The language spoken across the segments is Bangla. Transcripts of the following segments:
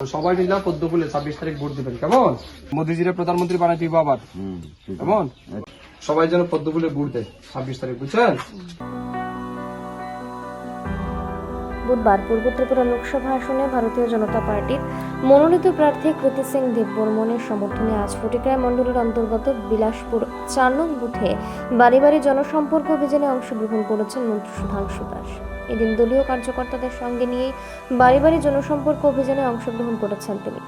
সবাই মিলে পদ্ম ফুলে ছাব্বিশ তারিখ ভোট দিবেন কেমন? মোদিজিরে প্রধানমন্ত্রী বানাই দিব আবার। কেমন? সবাই যেন পদ্ম ফুলে ভোট দেয় ছাব্বিশ তারিখ বুঝছেন? বুধবার পূর্ব ত্রিপুরা লোকসভা আসনে ভারতীয় জনতা পার্টির মনোনীত প্রার্থী কৃতি সিং দেববর্মনের সমর্থনে আজ ফটিকরায় মণ্ডলের অন্তর্গত বিলাসপুর চার নং বুথে বাড়ি বাড়ি জনসম্পর্ক অভিযানে অংশগ্রহণ করেছেন মন্ত্রী সুধাংশু দাস। এদিন দলীয় কার্যকর্তাদের সঙ্গে নিয়ে বাড়ি বাড়ি জনসম্পর্ক অভিযানে অংশগ্রহণ করেছেন তিনি।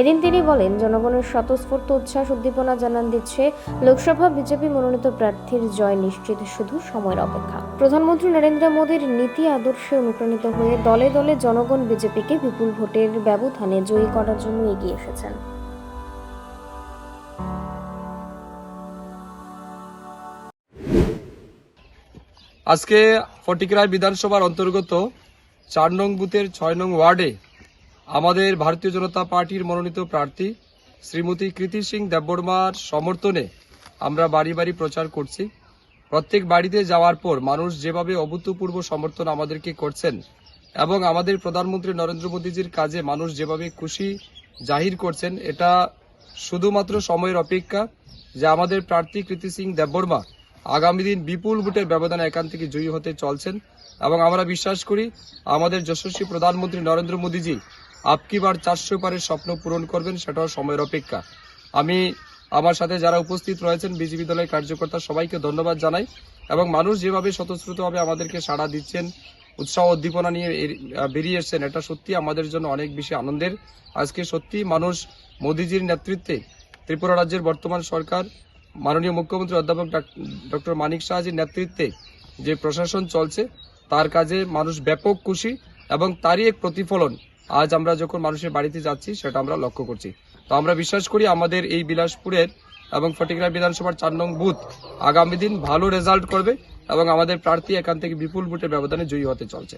এদিন তিনি বলেন, জনগণের স্বতঃস্ফূর্ত উচ্ছ্বাস উদ্দীপনা জানান দিচ্ছে লোকসভা বিজেপি মনোনীত প্রার্থীর জয় নিশ্চিত, শুধু সময়ের অপেক্ষা। প্রধানমন্ত্রী নরেন্দ্র মোদীর নীতি আদর্শে অনুপ্রাণিত হয়ে দলে দলে জনগণ বিজেপিকে বিপুল ভোটের ব্যবধানে জয়ী করার জন্য এগিয়ে এসেছেন। আজকে ফটিকরায় বিধানসভার অন্তর্গত চার নং বুথের ছয় নং ওয়ার্ডে আমাদের ভারতীয় জনতা পার্টির মনোনীত প্রার্থী শ্রীমতী কৃতি সিং দেববর্মার সমর্থনে আমরা বাড়ি বাড়ি প্রচার করছি। প্রত্যেক বাড়িতে যাওয়ার পর মানুষ যেভাবে অভূতপূর্ব সমর্থন আমাদেরকে করছেন এবং আমাদের প্রধানমন্ত্রী নরেন্দ্র মোদীজির কাজে মানুষ যেভাবে খুশি জাহির করছেন, এটা শুধুমাত্র সময়ের অপেক্ষা যে আমাদের প্রার্থী কৃতি সিং দেববর্মা আগামী দিন বিপুল ভোটের ব্যবধানে এখান থেকে জয়ী হতে চলছেন। এবং আমরা বিশ্বাস করি, আমাদের যশস্বী প্রধানমন্ত্রী নরেন্দ্র মোদীজি আপকি বার চারশো পারের স্বপ্ন পূরণ করবেন, সেটাও সময়ের অপেক্ষা। আমি আমার সাথে যারা উপস্থিত রয়েছেন, বিজেপি দলের কার্যকর্তা, সবাইকে ধন্যবাদ জানাই। এবং মানুষ যেভাবে স্বতঃস্ফূর্তভাবে আমাদেরকে সাড়া দিচ্ছেন, উৎসাহ উদ্দীপনা নিয়ে বেরিয়ে এসছেন, এটা সত্যি আমাদের জন্য অনেক বেশি আনন্দের। আজকে সত্যি মানুষ মোদিজির নেতৃত্বে ত্রিপুরা রাজ্যের বর্তমান সরকার মাননীয় মুখ্যমন্ত্রী অধ্যাপক ডক্টর মানিক শাহজির নেতৃত্বে যে প্রশাসন চলছে, তার কাজে মানুষ ব্যাপক খুশি এবং তারই এক প্রতিফলন আজ আমরা যখন মানুষের বাড়িতে যাচ্ছি, সেটা আমরা লক্ষ্য করছি। তো আমরা বিশ্বাস করি আমাদের এই বিলাসপুরের এবং ফটিকরা বিধানসভার চার নং বুথ আগামী দিন ভালো রেজাল্ট করবে এবং আমাদের প্রার্থী এখান থেকে বিপুল ভোটের ব্যবধানে জয়ী হতে চলছে।